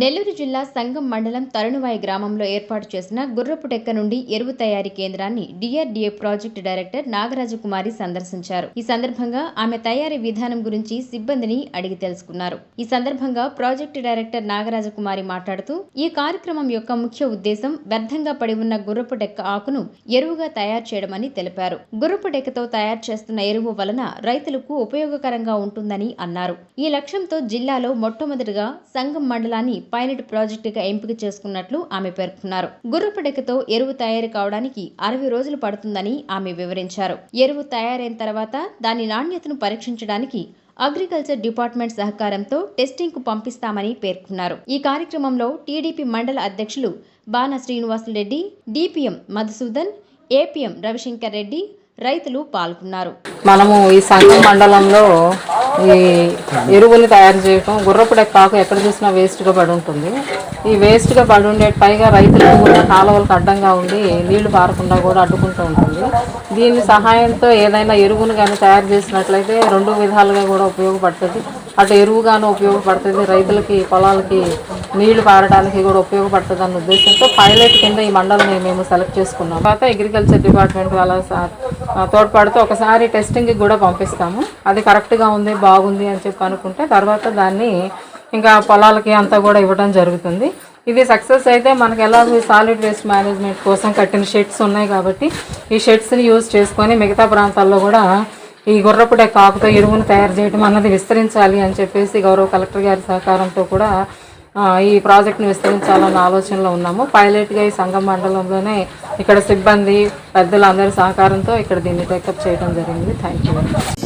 నెల్లూరు జిల్లా సంగం మండలం తరుణువాయి గ్రామంలో ఏర్పాటు చేసిన గుర్రపు టెక్క నుండి ఎరువు తయారీ కేంద్రాన్ని డిఆర్డీఏ ప్రాజెక్టు డైరెక్టర్ నాగరాజకుమారి సందర్శించారు. ఈ సందర్భంగా ఆమె తయారీ విధానం గురించి సిబ్బందిని అడిగి తెలుసుకున్నారు. ఈ సందర్భంగా ప్రాజెక్టు డైరెక్టర్ నాగరాజకుమారి మాట్లాడుతూ ఈ కార్యక్రమం యొక్క ముఖ్య ఉద్దేశం వ్యర్థంగా పడి ఉన్న గుర్రపు డెక్క ఆకును ఎరువుగా తయారు చేయడమని తెలిపారు. గుర్రపు డెక్కతో తయారు చేస్తున్న ఎరువు వలన రైతులకు ఉపయోగకరంగా ఉంటుందని అన్నారు. ఈ లక్ష్యంతో జిల్లాలో మొట్టమొదటిగా సంగం మండలాన్ని పైలట్ ప్రాజెక్టుగా ఎంపిక చేసుకున్నట్లు ఆమె పేర్కొన్నారు. గుర్రపడకతో ఎరువు తయారు కావడానికి అరవై రోజులు పడుతుందని ఆమె వివరించారు. ఎరువు తయారైన తర్వాత దాని నాణ్యతను పరీక్షించడానికి అగ్రికల్చర్ డిపార్ట్మెంట్ సహకారంతో టెస్టింగ్కు పంపిస్తామని పేర్కొన్నారు. ఈ కార్యక్రమంలో టీడీపీ మండల అధ్యక్షులు బాణ శ్రీనివాసులరెడ్డి డిపిఎం మధుసూదన్ ఏపీఎం రవిశంకర్ రెడ్డి రైతులు పాల్గొన్నారు. మనము ఈ సంఘం మండలంలో ఈ ఎరువులు తయారు చేయటం గుర్రపుడే కాకు ఎక్కడ చూసినా వేస్ట్గా పడి ఉంటుంది. ఈ వేస్ట్గా పడి ఉండే పైగా రైతులకు కూడా కాలువలకు అడ్డంగా ఉండి నీళ్ళు పారకుండా కూడా అడ్డుకుంటూ ఉంటుంది. దీని సహాయంతో ఏదైనా ఎరువును కానీ తయారు చేసినట్లయితే రెండు విధాలుగా కూడా ఉపయోగపడుతుంది. అటు ఎరువుగాను ఉపయోగపడుతుంది. రైతులకి పొలాలకి నీళ్ళు పారడానికి కూడా ఉపయోగపడుతుంది అన్న ఉద్దేశంతో పైలట్ కింద ఈ మండలిని మేము సెలెక్ట్ చేసుకున్నాం. తర్వాత అగ్రికల్చర్ డిపార్ట్మెంట్ వాళ్ళ సార్ తోడ్పాటుతో ఒకసారి టెస్టింగ్కి కూడా పంపిస్తాము. అది కరెక్ట్గా ఉంది బాగుంది అని చెప్పి అనుకుంటే తర్వాత దాన్ని ఇంకా పొలాలకి అంతా కూడా ఇవ్వడం జరుగుతుంది. ఇది సక్సెస్ అయితే మనకి ఎలాగో సాలిడ్ వేస్ట్ మేనేజ్మెంట్ కోసం కట్టిన షెడ్స్ ఉన్నాయి కాబట్టి ఈ షెడ్స్ని యూజ్ చేసుకొని మిగతా ప్రాంతాల్లో కూడా ఈ గుర్రపు కాకుతో ఎరువును తయారు చేయడం అన్నది విస్తరించాలి అని చెప్పేసి గౌరవ కలెక్టర్ గారి సహకారంతో కూడా ఈ ప్రాజెక్ట్ను విస్తరించాలన్న ఆలోచనలో ఉన్నాము. పైలట్గా ఈ సంఘం మండలంలోనే ఇక్కడ సిబ్బంది పెద్దలందరి సహకారంతో ఇక్కడ దీన్ని టేకప్ చేయడం జరిగింది. Thank you